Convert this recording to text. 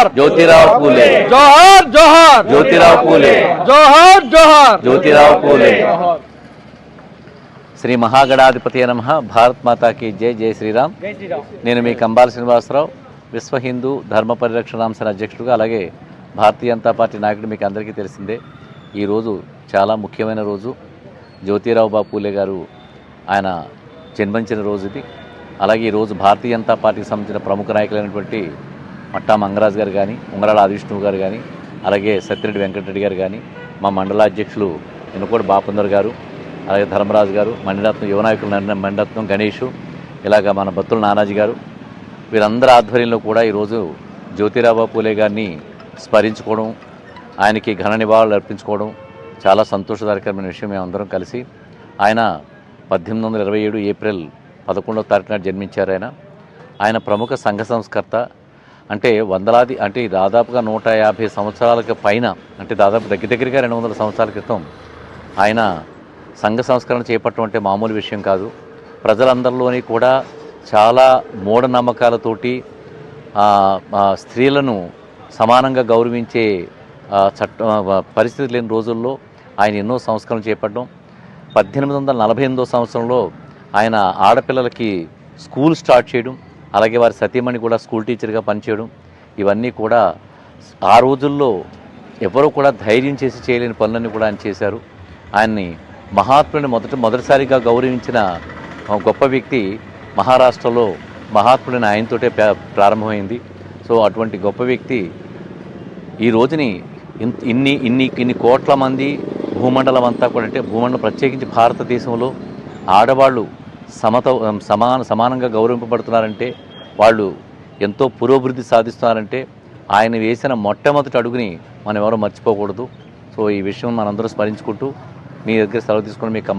జోహార్. జ్యోతిరావు పూలే. జోహార్ జోహార్. జ్యోతిరావు పూలే. జోహార్ జోహార్. జ్యోతిరావు పూలే. శ్రీ మహాగణాధిపతి నమ. భారత్ మాతాకి జై జై శ్రీరామ్. నేను మీ కంబాల శ్రీనివాసరావు విశ్వ హిందూ ధర్మ పరిరక్షణాంశన అధ్యక్షుడుగా అలాగే భారతీయ జనతా పార్టీ నాయకుడు మీకు అందరికీ తెలిసిందే. ఈరోజు చాలా ముఖ్యమైన రోజు. జ్యోతిరావు బాబు పూలే గారు ఆయన జన్మించిన రోజు ఇది. అలాగే ఈరోజు భారతీయ జనతా పార్టీకి సంబంధించిన ప్రముఖ నాయకులైనటువంటి మట్టా మంగరాజు గారు కానీ ఉంగరాల ఆదిష్ణువు గారు కానీ అలాగే సత్యరెడ్డి వెంకటరెడ్డి గారు కానీ మా మండల అధ్యక్షులు ఎన్నుకోటి బాపుందర్ గారు అలాగే ధర్మరాజు గారు మణిరత్నం యువ నాయకులు నన్న- మణిరత్నం గణేష్ ఇలాగ మన బత్తుల నానాజీ గారు వీరందరి ఆధ్వర్యంలో కూడా ఈరోజు జ్యోతిరాబా పూలే గారిని స్మరించుకోవడం ఆయనకి ఘన నివాళులు అర్పించుకోవడం చాలా సంతోషదాయకరమైన విషయం మేమందరం కలిసి. ఆయన పద్దెనిమిది వందల ఇరవై ఏడు ఏప్రిల్ పదకొండవ తారీఖున జన్మించారు ఆయన. ఆయన ప్రముఖ సంఘ సంస్కర్త అంటే వందలాది అంటే దాదాపుగా నూట యాభై సంవత్సరాలకు పైన అంటే దాదాపు దగ్గర దగ్గరగా రెండు వందల సంవత్సరాల క్రితం ఆయన సంఘ సంస్కరణ చేపట్టడం అంటే మామూలు విషయం కాదు. ప్రజలందరిలోని కూడా చాలా మూఢనమ్మకాలతోటి స్త్రీలను సమానంగా గౌరవించే చట్ట పరిస్థితి లేని రోజుల్లో ఆయన ఎన్నో సంస్కరణలు చేపట్టడం. పద్దెనిమిది వందల నలభై ఎనిమిదో సంవత్సరంలో ఆయన ఆడపిల్లలకి స్కూల్ స్టార్ట్ చేయడం. అలాగే వారి సతీమణి కూడా స్కూల్ టీచర్గా పనిచేయడం ఇవన్నీ కూడా ఆ రోజుల్లో ఎవరూ కూడా ధైర్యం చేసి చేయలేని పనులన్నీ కూడా ఆయన చేశారు. ఆయన్ని మహాత్ముని మొదట మొదటిసారిగా గౌరవించిన గొప్ప వ్యక్తి మహారాష్ట్రలో మహాత్ముడిని ఆయనతోటే ప్రా- ప్రారంభమైంది. సో అటువంటి గొప్ప వ్యక్తి ఈ రోజుని ఇన్- ఇన్ని ఇన్ని ఇన్ని కోట్ల మంది భూమండలం అంతా కూడా అంటే భూమండలం ప్రత్యేకించి భారతదేశంలో ఆడవాళ్ళు సమత సమాన సమానంగా గౌరవింపబడుతున్నారంటే వాళ్ళు ఎంతో పురోభివృద్ధి సాధిస్తున్నారంటే ఆయన వేసిన మొట్టమొదటి అడుగుని మనం ఎవరో మర్చిపోకూడదు. సో ఈ విషయం మనందరూ స్మరించుకుంటూ మీ దగ్గర సెలవు తీసుకుని మీ కంబా